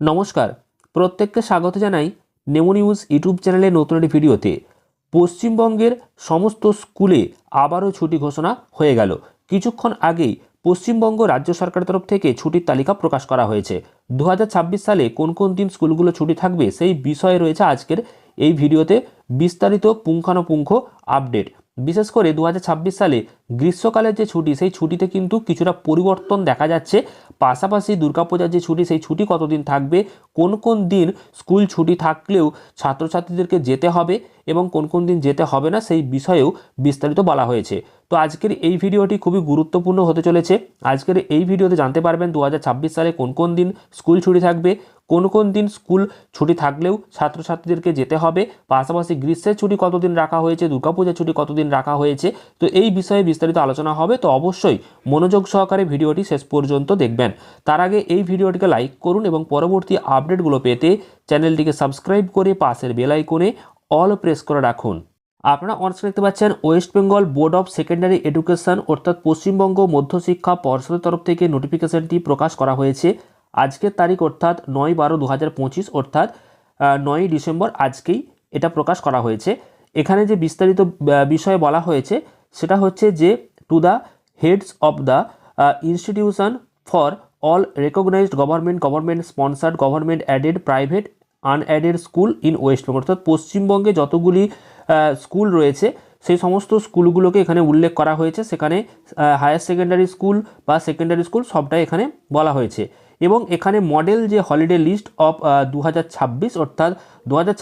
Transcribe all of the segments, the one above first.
নমস্কার। প্রত্যেককে স্বাগত জানাই নেমো নিউজ ইউটিউব চ্যানেলের নতুন একটি ভিডিওতে। পশ্চিমবঙ্গের সমস্ত স্কুলে আবারও ছুটি ঘোষণা হয়ে গেল। কিছুক্ষণ আগেই পশ্চিমবঙ্গ রাজ্য সরকারের তরফ থেকে ছুটির তালিকা প্রকাশ করা হয়েছে। দু হাজার ছাব্বিশ সালে কোন কোন দিন স্কুলগুলো ছুটি থাকবে সেই বিষয়ে রয়েছে আজকের এই ভিডিওতে বিস্তারিত পুঙ্খানুপুঙ্খ আপডেট। বিশেষ করে দু হাজার ছাব্বিশ সালে গ্রীষ্মকালের যে ছুটি, সেই ছুটিতে কিন্তু কিছুটা পরিবর্তন দেখা যাচ্ছে। পাশাপাশি দুর্গাপূজার যে ছুটি, সেই ছুটি কতদিন থাকবে? কোন কোন দিন স্কুল ছুটি থাকলেও ছাত্রছাত্রীদেরকে যেতে হবে এবং কোন কোন দিন যেতে হবে না, সেই বিষয়েও বিস্তারিত বলা হয়েছে। তো আজকের এই ভিডিওটি খুবই গুরুত্বপূর্ণ হতে চলেছে। আজকের এই ভিডিওতে জানতে পারবেন দু হাজার ছাব্বিশ সালে কোন কোন দিন স্কুল ছুটি থাকবে, কোন কোন দিন স্কুল ছুটি থাকলেও ছাত্রছাত্রীদেরকে যেতে হবে, পাশাপাশি গ্রীষ্মের ছুটি কতদিন রাখা হয়েছে, দুর্গাপূজার ছুটি কতদিন রাখা হয়েছে, তো এই বিষয়ে বিস্তারিত আলোচনা হবে। তো অবশ্যই মনোযোগ সহকারে ভিডিওটি শেষ পর্যন্ত দেখবেন। তার আগে এই ভিডিওটিকে লাইক করুন এবং পরবর্তী আপডেটগুলো পেতে চ্যানেলটিকে সাবস্ক্রাইব করে পাশের বেল আইকনে অল প্রেস করে রাখুন। আপনারা অনস্ক্রিন দেখতে পাচ্ছেন West Bengal Board of Secondary Education অর্থাৎ পশ্চিমবঙ্গ মধ্যশিক্ষা পর্ষদের তরফ থেকে নোটিফিকেশনটি প্রকাশ করা হয়েছে। আজকের তারিখ অর্থাৎ নয় বারো দু অর্থাৎ নয়ই ডিসেম্বর আজকেই এটা প্রকাশ করা হয়েছে। এখানে যে বিস্তারিত বিষয়ে বলা হয়েছে, সেটা হচ্ছে যে to the heads of the institution for all recognised government government sponsored government aided private unaided school in West Bengal অর্থাৎ পশ্চিমবঙ্গে যতগুলি স্কুল রয়েছে, সেই সমস্ত স্কুলগুলোকে এখানে উল্লেখ করা হয়েছে। সেখানে হায়ার সেকেন্ডারি স্কুল বা সেকেন্ডারি স্কুল সবটাই এখানে বলা হয়েছে। এবং এখানে মডেল যে হলিডে লিস্ট অফ দু অর্থাৎ দু হাজার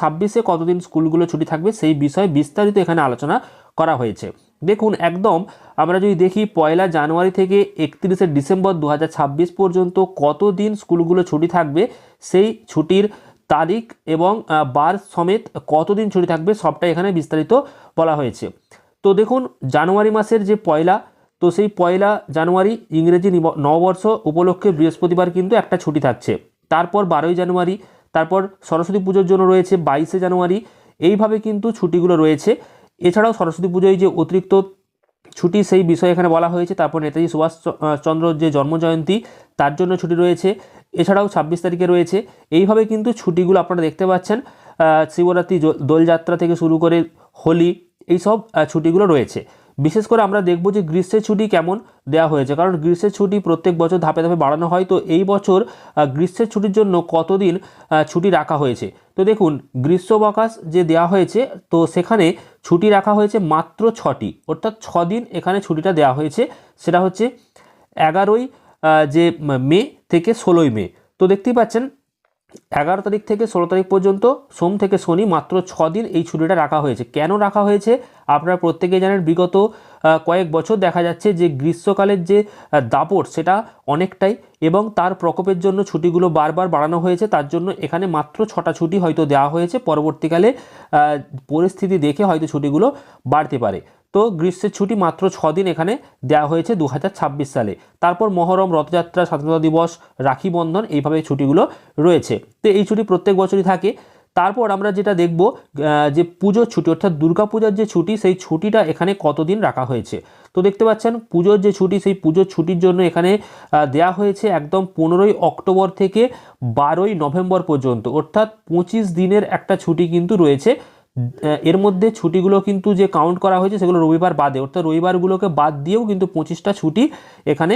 কতদিন স্কুলগুলো ছুটি থাকবে সেই বিষয়ে বিস্তারিত এখানে আলোচনা করা হয়েছে। দেখুন, একদম আমরা যদি দেখি, পয়লা জানুয়ারি থেকে একত্রিশে ডিসেম্বর দু হাজার ছাব্বিশ পর্যন্ত কত দিন স্কুলগুলো ছুটি থাকবে, সেই ছুটির তারিখ এবং বার সমেত কতদিন ছুটি থাকবে সবটাই এখানে বিস্তারিত বলা হয়েছে। তো দেখুন, জানুয়ারি মাসের যে পয়লা, তো সেই পয়লা জানুয়ারি ইংরেজি নিব- নববর্ষ উপলক্ষে বৃহস্পতিবার কিন্তু একটা ছুটি থাকছে। তারপর বারোই জানুয়ারি, তারপর সরস্বতী পুজোর জন্য রয়েছে বাইশে জানুয়ারি, এইভাবে কিন্তু ছুটিগুলো রয়েছে। এছাড়াও সরস্বতী পুজোয় যে অতিরিক্ত ছুটি, সেই বিষয়ে এখানে বলা হয়েছে। তারপর নেতাজি সুভাষ চন্দ্রর যে জন্মজয়ন্তী, তার জন্য ছুটি রয়েছে। এছাড়াও ছাব্বিশ তারিখে রয়েছে। এইভাবে কিন্তু ছুটিগুলো আপনারা দেখতে পাচ্ছেন। শিবরাত্রি দোলযাত্রা থেকে শুরু করে হোলি, এইসব ছুটিগুলো রয়েছে। বিশেষ করে আমরা দেখব যে গ্রীষ্মের ছুটি কেমন দেওয়া হয়েছে। কারণ গ্রীষ্মের ছুটি প্রত্যেক বছর ধাপে ধাপে বাড়ানো হয়। তো এই বছর গ্রীষ্মের ছুটির জন্য কতদিন ছুটি রাখা হয়েছে? তো দেখুন গ্রীষ্মাবকাশ যে দেওয়া হয়েছে, তো সেখানে ছুটি রাখা হয়েছে মাত্র ছটি। অর্থাৎ ছ দিন এখানে ছুটিটা দেওয়া হয়েছে। সেটা হচ্ছে এগারোই যে মে থেকে ষোলোই মে। তো দেখতেই পাচ্ছেন, এগারো তারিখ থেকে ষোলো তারিখ পর্যন্ত সোম থেকে শনি মাত্র ছ দিন এই ছুটিটা রাখা হয়েছে। কেন রাখা হয়েছে? আপনারা প্রত্যেকেই জানেন, বিগত কয়েক বছর দেখা যাচ্ছে যে গ্রীষ্মকালের যে দাপট সেটা অনেকটাই এবং তার প্রকোপের জন্য ছুটিগুলো বারবার বাড়ানো হয়েছে। তার জন্য এখানে মাত্র ছটা ছুটি হয়তো দেওয়া হয়েছে। পরবর্তীকালে পরিস্থিতি দেখে হয়তো ছুটিগুলো বাড়তে পারে। তো গ্রীষ্মের ছুটি মাত্র দিন এখানে দেওয়া হয়েছে দু হাজার ছাব্বিশ সালে। তারপর মহরম, রথযাত্রা, স্বাধীনতা দিবস, রাখি বন্ধন এইভাবে ছুটিগুলো রয়েছে। তো এই ছুটি প্রত্যেক বছরই থাকে। তারপর আমরা যেটা দেখব যে পুজোর ছুটি, অর্থাৎ দুর্গাপূজার যে ছুটি, সেই ছুটিটা এখানে কতদিন রাখা হয়েছে? তো দেখতে পাচ্ছেন, পুজোর যে ছুটি, সেই পুজোর ছুটির জন্য এখানে দেয়া হয়েছে একদম পনেরোই অক্টোবর থেকে বারোই নভেম্বর পর্যন্ত। অর্থাৎ পঁচিশ দিনের একটা ছুটি কিন্তু রয়েছে। এর মধ্যে ছুটিগুলো কিন্তু যে কাউন্ট করা হয়েছে সেগুলো রবিবার বাদে, অর্থাৎ রবিবারগুলোকে বাদ দিয়েও কিন্তু পঁচিশটা ছুটি এখানে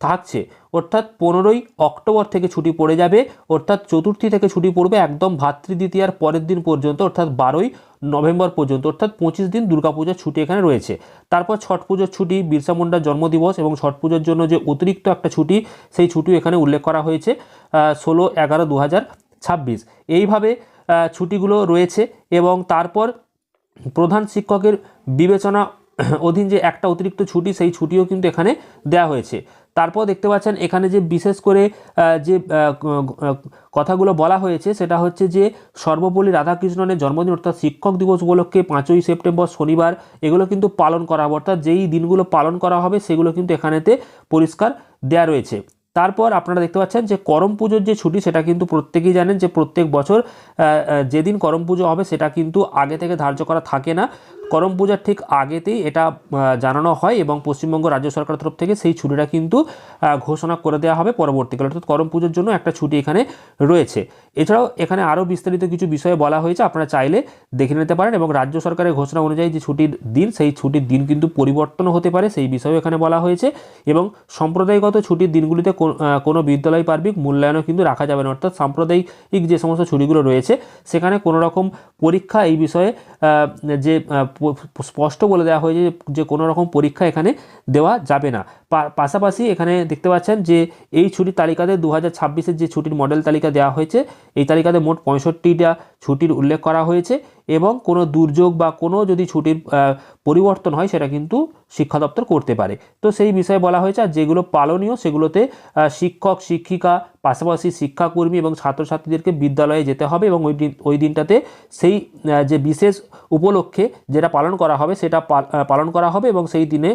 থাকছে। অর্থাৎ পনেরোই অক্টোবর থেকে ছুটি পড়ে যাবে, অর্থাৎ চতুর্থী থেকে ছুটি পড়বে একদম ভাতৃদ্বিতীয়ার পরের দিন পর্যন্ত, অর্থাৎ বারোই নভেম্বর পর্যন্ত, অর্থাৎ পঁচিশ দিন দুর্গাপূজার ছুটি এখানে রয়েছে। তারপর ছট পুজোর ছুটি, বিরসা মুন্ডার জন্মদিবস এবং ছট পুজোর জন্য যে অতিরিক্ত একটা ছুটি, সেই ছুটিও এখানে উল্লেখ করা হয়েছে ষোলো এগারো দু হাজার ছাব্বিশ। এইভাবে ছুটিগুলো রয়েছে এবং তারপর প্রধান শিক্ষকের বিবেচনা অধীন যে একটা অতিরিক্ত ছুটি, সেই ছুটিও কিন্তু এখানে দেওয়া হয়েছে। তারপর দেখতে পাচ্ছেন এখানে যে বিশেষ করে যে কথাগুলো বলা হয়েছে, সেটা হচ্ছে যে সর্বপল্লী রাধাকৃষ্ণনের জন্মদিন অর্থাৎ শিক্ষক দিবস উপলক্ষে পাঁচই সেপ্টেম্বর শনিবার, এগুলো কিন্তু পালন করা হবে। অর্থাৎ যেই দিনগুলো পালন করা হবে, সেগুলো কিন্তু এখানেতে পরিষ্কার দেওয়া রয়েছে। তারপর আপনারা দেখতে পাচ্ছেন যে করম পুজোর যে ছুটি, সেটা কিন্তু প্রত্যেকেই জানেন যে প্রত্যেক বছর যেদিন করম পুজো হবে, সেটা কিন্তু আগে থেকে ধার্য করা থাকে না। করম পূজার ঠিক আগেতেই এটা জানানো হয় এবং পশ্চিমবঙ্গ রাজ্য সরকার তরফ থেকে সেই ছুটিটা কিন্তু ঘোষণা করে দেওয়া হবে পরবর্তীকালে। অর্থাৎ করম পুজোর জন্য একটা ছুটি এখানে রয়েছে। এছাড়াও এখানে আরও বিস্তারিত কিছু বিষয়ে বলা হয়েছে, আপনারা চাইলে দেখে নিতে পারেন এবং রাজ্য সরকারের ঘোষণা অনুযায়ী যে ছুটির দিন, সেই ছুটির দিন কিন্তু পরিবর্তন হতে পারে, সেই বিষয়েও এখানে বলা হয়েছে। এবং সম্প্রদায়গত ছুটির দিনগুলিতে কোনো বিদ্যালয় পার্বিক মূল্যায়নও কিন্তু রাখা যাবে না। অর্থাৎ সাম্প্রদায়িক যে সমস্ত ছুটিগুলো রয়েছে, সেখানে কোনো রকম পরীক্ষা এই বিষয়ে যে স্পষ্ট বলে দেওয়া হয়েছে যে- কোনো রকম পরীক্ষা এখানে দেওয়া যাবে না। পাশাপাশি এখানে দেখতে পাচ্ছেন যে এই ছুটির তালিকাতে দু হাজার যে ছুটির মডেল তালিকা দেওয়া হয়েছে, এই তালিকাতে মোট পঁয়ষট্টিটা ছুটির উল্লেখ করা হয়েছে এবং কোনো দুর্যোগ বা কোনো যদি ছুটির পরিবর্তন হয় সেটা কিন্তু শিক্ষা দপ্তর করতে পারে। তো সেই বিষয়ে বলা হয়েছে, আর যেগুলো পালনীয় সেগুলোতে শিক্ষক, শিক্ষিকা, পাশাপাশি শিক্ষাকর্মী এবং ছাত্রছাত্রীদেরকে বিদ্যালয়ে যেতে হবে এবং ওই দিন, ওই দিনটাতে সেই যে বিশেষ উপলক্ষে যেটা পালন করা হবে সেটা পালন করা হবে এবং সেই দিনে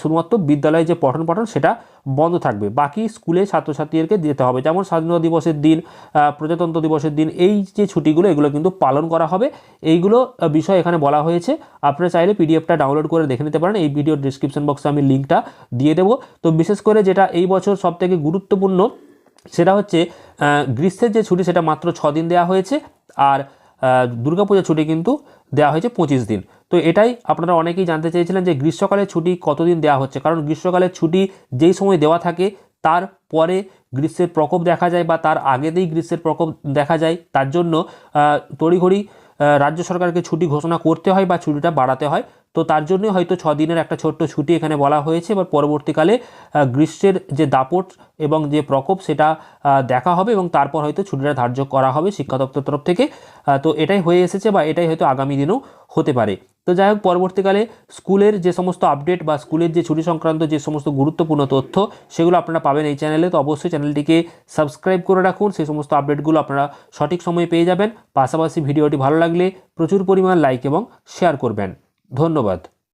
শুধুমাত্র বিদ্যালয়ে যে পঠন পাঠন সেটা বন্ধ থাকবে। বাকি স্কুলে ছাত্রছাত্রীদেরকে যেতে হবে। যেমন স্বাধীনতা দিবসের দিন প্রজাতন্ত্র দিবসের দিন, এই যে ছুটিগুলো, এগুলো কিন্তু পালন করা হবে। এইগুলো বিষয় এখানে বলা হয়েছে। আপনারা চাইলে পিডিএফটা ডাউনলোড করে দেখে নিতে পারেন। এই ভিডিওর ডিসক্রিপশন বক্সে আমি লিঙ্কটা দিয়ে দেবো। তো বিশেষ করে যেটা এই বছর সবথেকে গুরুত্বপূর্ণ, সেটা হচ্ছে গ্রীষ্মের যে ছুটি, সেটা মাত্র ছ দিন দেওয়া হয়েছে। আর দুর্গাপূজার ছুটি কিন্তু দেওয়া হয়েছে পঁচিশ দিন। তো এটাই আপনারা অনেকেই জানতে চেয়েছিলেন যে গ্রীষ্মকালের ছুটি কতদিন দেওয়া হচ্ছে। কারণ গ্রীষ্মকালের ছুটি যেই সময় দেওয়া থাকে, তার পরে গ্রীষ্মের প্রকোপ দেখা যায় বা তার আগেতেই গ্রীষ্মের প্রকোপ দেখা যায়। তার জন্য তড়িঘড়ি রাজ্য সরকারকে ছুটি ঘোষণা করতে হয় বা ছুটিটা বাড়াতে হয়। তো তার জন্যই হয়তো ছ দিনের একটা ছোট্ট ছুটি এখানে বলা হয়েছে। এবার পরবর্তীকালে গ্রীষ্মের যে দাপট এবং যে প্রকোপ সেটা দেখা হবে এবং তারপর হয়তো ছুটিটা ধার্য করা হবে শিক্ষা দপ্তর তরফ থেকে। তো এটাই হয়ে এসেছে বা এটাই হয়তো আগামী দিনেও হতে পারে। তো যাই হোক, পরবর্তীকালে স্কুলের যে সমস্ত আপডেট বা স্কুলের যে ছুটি সংক্রান্ত যে সমস্ত গুরুত্বপূর্ণ তথ্য, সেগুলো আপনারা পাবেন এই চ্যানেলে তো অবশ্যই চ্যানেলটিকে সাবস্ক্রাইব করে রাখুন, সেই সমস্ত আপডেটগুলো আপনারা সঠিক সময়ে পেয়ে যাবেন। পাশাপাশি ভিডিওটি ভালো লাগলে প্রচুর পরিমাণ লাইক এবং শেয়ার করবেন। ধন্যবাদ।